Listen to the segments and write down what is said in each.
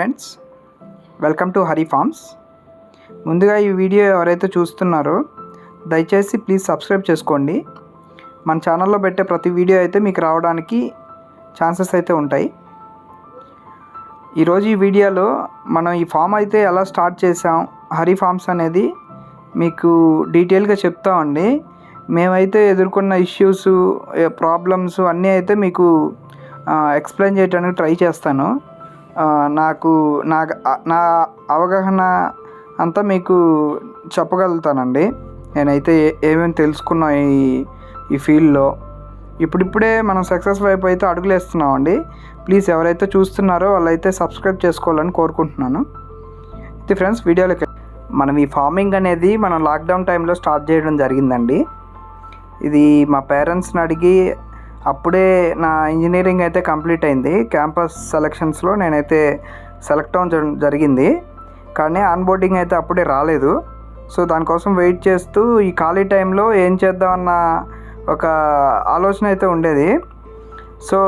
Friends welcome to Hari farms. ముందుగా ఈ video ఎవరైతే చూస్తున్నారో దయచేసి ప్లీజ్ సబ్స్క్రైబ్ చేసుకోండి. మన ఛానల్లో పెట్టే ప్రతి వీడియో అయితే మీకు రావడానికి ఛాన్సెస్ అయితే ఉంటాయి. ఈరోజు ఈ వీడియోలో మనం ఈ ఫామ్ అయితే ఎలా స్టార్ట్ చేసాం హరి ఫార్మ్స్ అనేది మీకు డీటెయిల్గా చెప్తామండి మేమైతే ఎదుర్కొన్న ఇష్యూస్ ప్రాబ్లమ్స్ అన్నీ అయితే మీకు ఎక్స్ప్లెయిన్ చేయడానికి ట్రై చేస్తాను. నాకు నా నా అవగాహన అంతా మీకు చెప్పగలుగుతానండి. నేనైతే ఏమేమి తెలుసుకున్నా ఈ ఈ ఫీల్డ్లో. ఇప్పుడిప్పుడే మనం సక్సెస్ వైపు అయితే అడుగులు వేస్తున్నామండి ప్లీజ్ ఎవరైతే చూస్తున్నారో వాళ్ళైతే సబ్స్క్రైబ్ చేసుకోవాలని కోరుకుంటున్నాను. ఇది ఫ్రెండ్స్ వీడియోలకి మనం ఈ ఫార్మింగ్ అనేది మనం లాక్డౌన్ టైంలో స్టార్ట్ చేయడం జరిగిందండి. ఇది మా పేరెంట్స్ని అడిగి అప్పుడే నా ఇంజనీరింగ్ అయితే కంప్లీట్ అయింది. క్యాంపస్ సెలక్షన్స్లో నేనైతే సెలెక్ట్ అవ్వడం జరిగింది. కానీ ఆన్బోర్డింగ్ అయితే అప్పుడే రాలేదు. సో దానికోసం వెయిట్ చేస్తూ ఈ ఖాళీ టైంలో ఏం చేద్దామన్న ఒక ఆలోచన అయితే ఉండేది. సో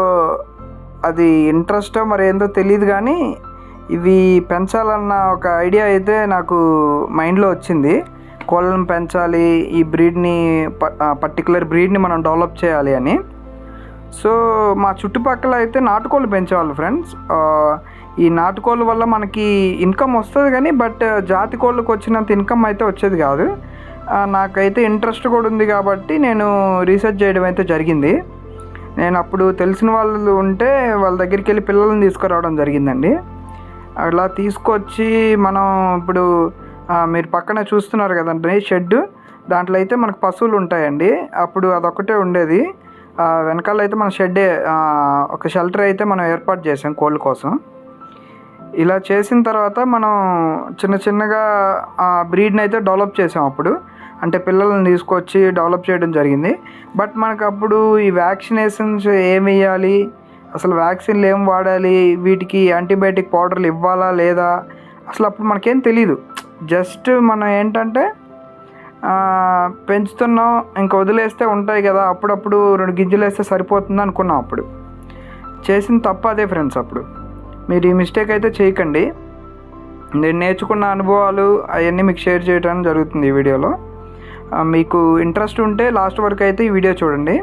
అది ఇంట్రెస్ట్ మరి ఏందో తెలియదు కానీ ఇవి పెంచాలన్న ఒక ఐడియా అయితే నాకు మైండ్లో వచ్చింది. కోళ్ళను పెంచాలి ఈ బ్రీడ్ని పర్టికులర్ బ్రీడ్ని మనం డెవలప్ చేయాలి అని. సో మా చుట్టుపక్కల అయితే నాటుకోళ్ళు పెంచేవాళ్ళు ఫ్రెండ్స్ ఈ నాటుకోళ్ళ వల్ల మనకి ఇన్కమ్ వస్తుంది కానీ బట్ జాతి కోళ్ళకు వచ్చినంత ఇన్కమ్ అయితే వచ్చేది కాదు. నాకైతే ఇంట్రెస్ట్ కూడా ఉంది కాబట్టి నేను రీసెర్చ్ చేయడం అయితే జరిగింది. నేను అప్పుడు తెలిసిన వాళ్ళు ఉంటే వాళ్ళ దగ్గరికి వెళ్ళి పిల్లల్ని తీసుకురావడం జరిగిందండి. అలా తీసుకొచ్చి మనం ఇప్పుడు మీరు పక్కన చూస్తున్నారు కదండి షెడ్ దాంట్లో అయితే మనకు పశువులు ఉంటాయండి. అప్పుడు అదొక్కటే ఉండేది. వెనకాల అయితే మన షెడ్డే ఒక షెల్టర్ అయితే మనం ఏర్పాటు చేసాం కోళ్ళ కోసం. ఇలా చేసిన తర్వాత మనం చిన్న చిన్నగా ఆ బ్రీడ్ని అయితే డెవలప్ చేసాం అప్పుడు. అంటే పిల్లల్ని తీసుకొచ్చి డెవలప్ చేయడం జరిగింది. బట్ మనకు అప్పుడు ఈ వ్యాక్సినేషన్స్ ఏమి వేయాలి అసలు వ్యాక్సిన్లు ఏం వాడాలి? వీటికి యాంటీబయాటిక్ పౌడర్లు ఇవ్వాలా లేదా? అసలు అప్పుడు మనకేం తెలీదు. జస్ట్ మనం ఏంటంటే పెంచుతున్నాం ఇంకా వదిలేస్తే ఉంటాయి కదా అప్పుడప్పుడు రెండు గింజలు వేస్తే సరిపోతుంది అనుకున్నాం అప్పుడు. చేసిన తప్ప అదే ఫ్రెండ్స్ అప్పుడు. మీరు ఈ మిస్టేక్ అయితే చేయకండి. నేను నేర్చుకున్న అనుభవాలు అవన్నీ మీకు షేర్ చేయడం జరుగుతుంది ఈ వీడియోలో. మీకు ఇంట్రెస్ట్ ఉంటే లాస్ట్ వరకు అయితే ఈ వీడియో చూడండి.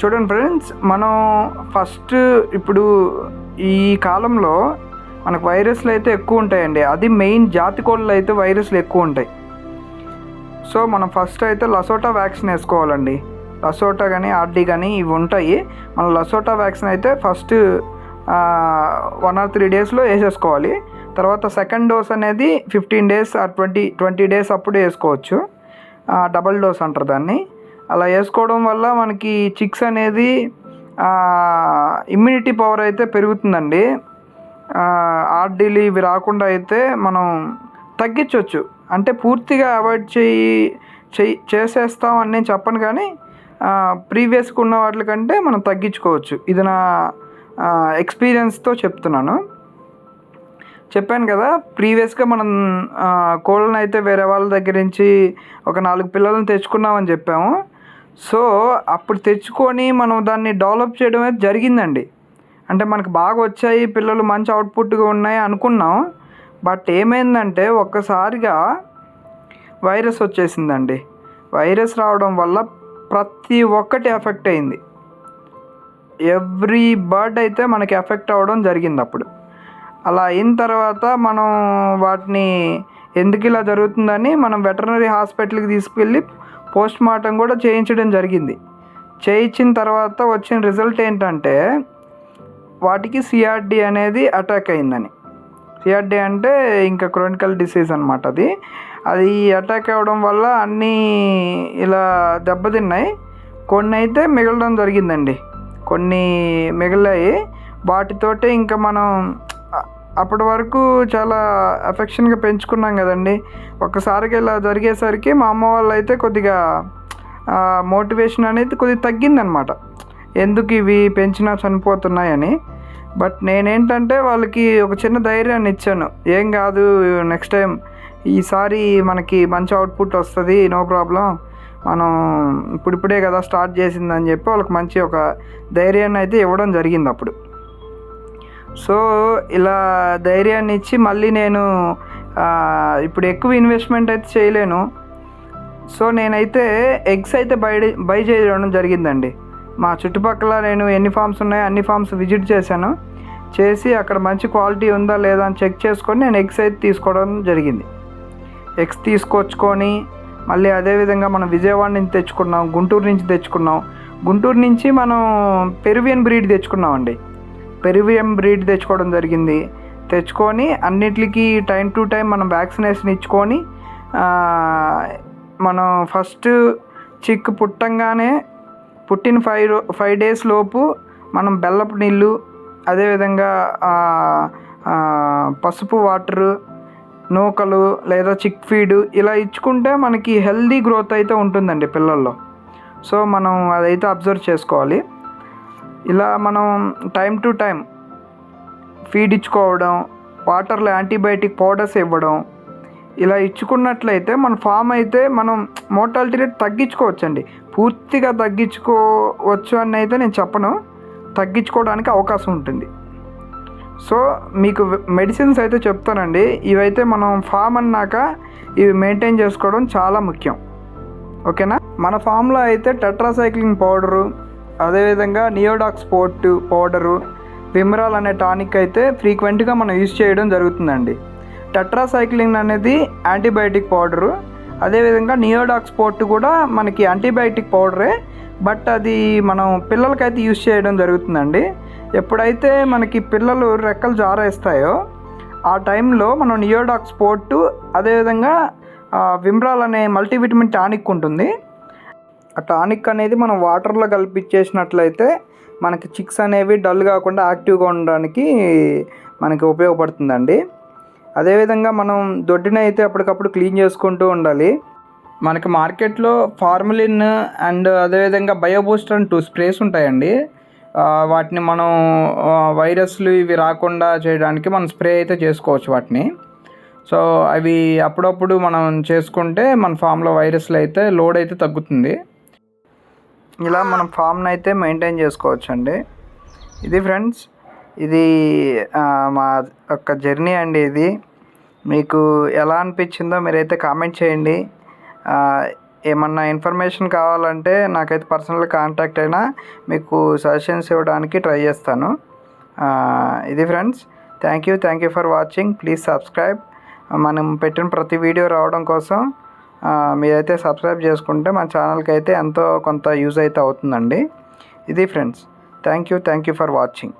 చూడండి ఫ్రెండ్స్ మనం ఫస్ట్ ఇప్పుడు ఈ కాలంలో మనకు వైరస్లు అయితే ఎక్కువ ఉంటాయండి. అది మెయిన్ జాతి కోళ్ళు అయితే వైరస్లు ఎక్కువ ఉంటాయి. సో మనం ఫస్ట్ అయితే లసోటా వ్యాక్సిన్ వేసుకోవాలండి. లసోటా కానీ ఆర్డీ కానీ ఇవి ఉంటాయి. మనం లసోటా వ్యాక్సిన్ అయితే ఫస్ట్ వన్ ఆర్ త్రీ డేస్లో వేసేసుకోవాలి. తర్వాత సెకండ్ డోస్ అనేది fifteen days or twenty twenty days అప్పుడు వేసుకోవచ్చు. డబల్ డోస్ అంటారు దాన్ని. అలా వేసుకోవడం వల్ల మనకి చిక్స్ అనేది ఇమ్యూనిటీ పవర్ అయితే పెరుగుతుందండి. ఆర్డీలు ఇవి రాకుండా అయితే మనం తగ్గించవచ్చు అంటే పూర్తిగా అవాయిడ్ చేయి చేయి చేసేస్తాం అని నేను చెప్పను కానీ ప్రీవియస్గా ఉన్న వాటికంటే మనం తగ్గించుకోవచ్చు. ఇది నా ఎక్స్పీరియన్స్తో చెప్తున్నాను. చెప్పాను కదా ప్రీవియస్గా మనం కోళ్ళను కోళ్ళని అయితే వేరే వాళ్ళ దగ్గర నుంచి ఒక నాలుగు పిల్లల్ని తెచ్చుకున్నామని చెప్పాము. సో అప్పుడు తెచ్చుకొని మనం దాన్ని డెవలప్ చేయడం అయితే జరిగిందండి. అంటే మనకు బాగా వచ్చాయి పిల్లలు మంచి అవుట్పుట్గా ఉన్నాయి అనుకున్నాం. బట్ ఏమైందంటే ఒక్కసారిగా వైరస్ వచ్చేసిందండి. వైరస్ రావడం వల్ల ప్రతి ఒక్కటి ఎఫెక్ట్ అయింది. ఎవ్రీ బర్డ్ అయితే మనకి ఎఫెక్ట్ అవ్వడం జరిగింది అప్పుడు. అలా అయిన తర్వాత మనం వాటిని ఎందుకు ఇలా జరుగుతుందని మనం వెటర్నరీ హాస్పిటల్కి తీసుకెళ్ళి పోస్ట్ మార్టం కూడా చేయించడం జరిగింది. చేయించిన తర్వాత వచ్చిన రిజల్ట్ ఏంటంటే వాటికి సిఆర్డి అనేది అటాక్ అయిందని. సిఆర్డి అంటే ఇంకా క్రోనికల్ డిసీజ్ అనమాట అది. అది అటాక్ అవ్వడం వల్ల అన్నీ ఇలా దెబ్బతిన్నాయి. కొన్ని అయితే మిగలడం జరిగిందండి. కొన్ని మిగిలాయి. వాటితోటే ఇంకా మనం అప్పటి వరకు చాలా అఫెక్షన్గా పెంచుకున్నాం కదండి. ఒక్కసారిగా ఇలా జరిగేసరికి మా అమ్మ వాళ్ళు అయితే కొద్దిగా మోటివేషన్ అనేది కొద్దిగా తగ్గిందనమాట ఎందుకు ఇవి పెంచినా చనిపోతున్నాయని. బట్ నేనేంటంటే వాళ్ళకి ఒక చిన్న ధైర్యాన్ని ఇచ్చాను. ఏం కాదు నెక్స్ట్ టైం ఈసారి మనకి మంచి అవుట్పుట్ వస్తుంది నో ప్రాబ్లం మనం ఇప్పుడిప్పుడే కదా స్టార్ట్ చేసిందని చెప్పి వాళ్ళకి మంచి ఒక ధైర్యాన్ని అయితే ఇవ్వడం జరిగింది అప్పుడు. సో ఇలా ధైర్యాన్ని ఇచ్చి మళ్ళీ నేను ఇప్పుడు ఎక్కువ ఇన్వెస్ట్మెంట్ అయితే చేయలేను. సో నేనైతే ఎగ్స్ అయితే బై బై చేయడం జరిగిందండి. మా చుట్టుపక్కల నేను ఎన్ని ఫామ్స్ ఉన్నాయో అన్ని ఫామ్స్ విజిట్ చేశాను. చేసి అక్కడ మంచి క్వాలిటీ ఉందా లేదా అని చెక్ చేసుకొని నేను ఎగ్స్ అయితే తీసుకోవడం జరిగింది. ఎగ్స్ తీసుకొచ్చుకొని మళ్ళీ అదేవిధంగా మనం విజయవాడ నుంచి తెచ్చుకున్నాం గుంటూరు నుంచి తెచ్చుకున్నాం. గుంటూరు నుంచి మనం పెరువియన్ బ్రీడ్ తెచ్చుకున్నామండి. పెరువియన్ బ్రీడ్ తెచ్చుకోవడం జరిగింది. తెచ్చుకొని అన్నిటికీ టైం టు టైం మనం వ్యాక్సినేషన్ ఇచ్చుకొని మనం ఫస్ట్ చిక్ పుట్టంగానే పుట్టిన ఫైవ్ రో ఫైవ్ డేస్ లోపు మనం బెల్లపు నీళ్ళు అదేవిధంగా పసుపు వాటరు నూకలు లేదా చిక్ ఫీడ్ ఇలా ఇచ్చుకుంటే మనకి హెల్దీ గ్రోత్ అయితే ఉంటుందండి పిల్లల్లో. సో మనం అదైతే అబ్జర్వ్ చేసుకోవాలి. ఇలా మనం టైం టు టైం ఫీడ్ ఇచ్చుకోవడం వాటర్లో యాంటీబయాటిక్ పౌడర్స్ ఇవ్వడం ఇలా ఇచ్చుకున్నట్లయితే మన ఫామ్ అయితే మనం మోర్టాలిటీ రేట్ తగ్గించుకోవచ్చండి. పూర్తిగా తగ్గించుకోవచ్చు అని అయితే నేను చెప్పను. తగ్గించుకోవడానికి అవకాశం ఉంటుంది. సో మీకు మెడిసిన్స్ అయితే చెప్తానండి. ఇవైతే మనం ఫామ్ అన్నాక ఇవి మెయింటైన్ చేసుకోవడం చాలా ముఖ్యం. ఓకేనా? మన ఫామ్లో అయితే టెట్రాసైక్లింగ్ పౌడరు అదేవిధంగా నియోడాక్స్ పోర్ట్ పౌడరు విమరాల్ అనే టానిక్ అయితే ఫ్రీక్వెంట్గా మనం యూజ్ చేయడం జరుగుతుందండి. టెట్రాసైక్లింగ్ అనేది యాంటీబయాటిక్ పౌడరు. అదేవిధంగా నియోడాక్స్ పోర్ట్ కూడా మనకి యాంటీబయాటిక్ పౌడరే బట్ అది మనం పిల్లలకైతే యూజ్ చేయడం జరుగుతుందండి. ఎప్పుడైతే మనకి పిల్లలు రెక్కలు జారేస్తాయో ఆ టైంలో మనం నియోడాక్స్ పోర్టు అదేవిధంగా విమ్రాల్ అనే మల్టీవిటమిన్ టానిక్ ఉంటుంది. ఆ టానిక్ అనేది మనం వాటర్లో కలిపిచ్చేసినట్లయితే మనకి చిక్స్ అనేవి డల్ కాకుండా యాక్టివ్గా ఉండడానికి మనకి ఉపయోగపడుతుందండి. అదేవిధంగా మనం దొడ్డిని అయితే అప్పటికప్పుడు క్లీన్ చేసుకుంటూ ఉండాలి. మనకి మార్కెట్లో ఫార్ములిన్ అండ్ అదేవిధంగా బయోబూస్టర్ అండ్ టూ స్ప్రేస్ ఉంటాయండి. వాటిని మనం వైరస్లు ఇవి రాకుండా చేయడానికి మనం స్ప్రే అయితే చేసుకోవచ్చు వాటిని. సో అవి అప్పుడప్పుడు మనం చేసుకుంటే మన ఫామ్లో వైరస్లు అయితే లోడ్ అయితే తగ్గుతుంది. ఇలా మనం ఫామ్ని అయితే మెయింటైన్ చేసుకోవచ్చండి. ఇది ఫ్రెండ్స్ ఇది మా యొక్క జర్నీ అండి ఇది. మీకు ఎలా అనిపించిందో మీరైతే కామెంట్ చేయండి. ఏమన్నా ఇన్ఫర్మేషన్ కావాలంటే నాకైతే పర్సనల్ కాంటాక్ట్ అయినా మీకు సజెషన్స్ ఇవ్వడానికి ట్రై చేస్తాను. ఇది friends. Thank you thank you for watching. Please subscribe. మనం పెట్టిన ప్రతి వీడియో రావడం కోసం మీరైతే సబ్స్క్రైబ్ చేసుకుంటే మన ఛానల్కి అయితే ఎంతో కొంత యూజ్ అయితే అవుతుందండి. ఇది friends. Thank you thank you for watching.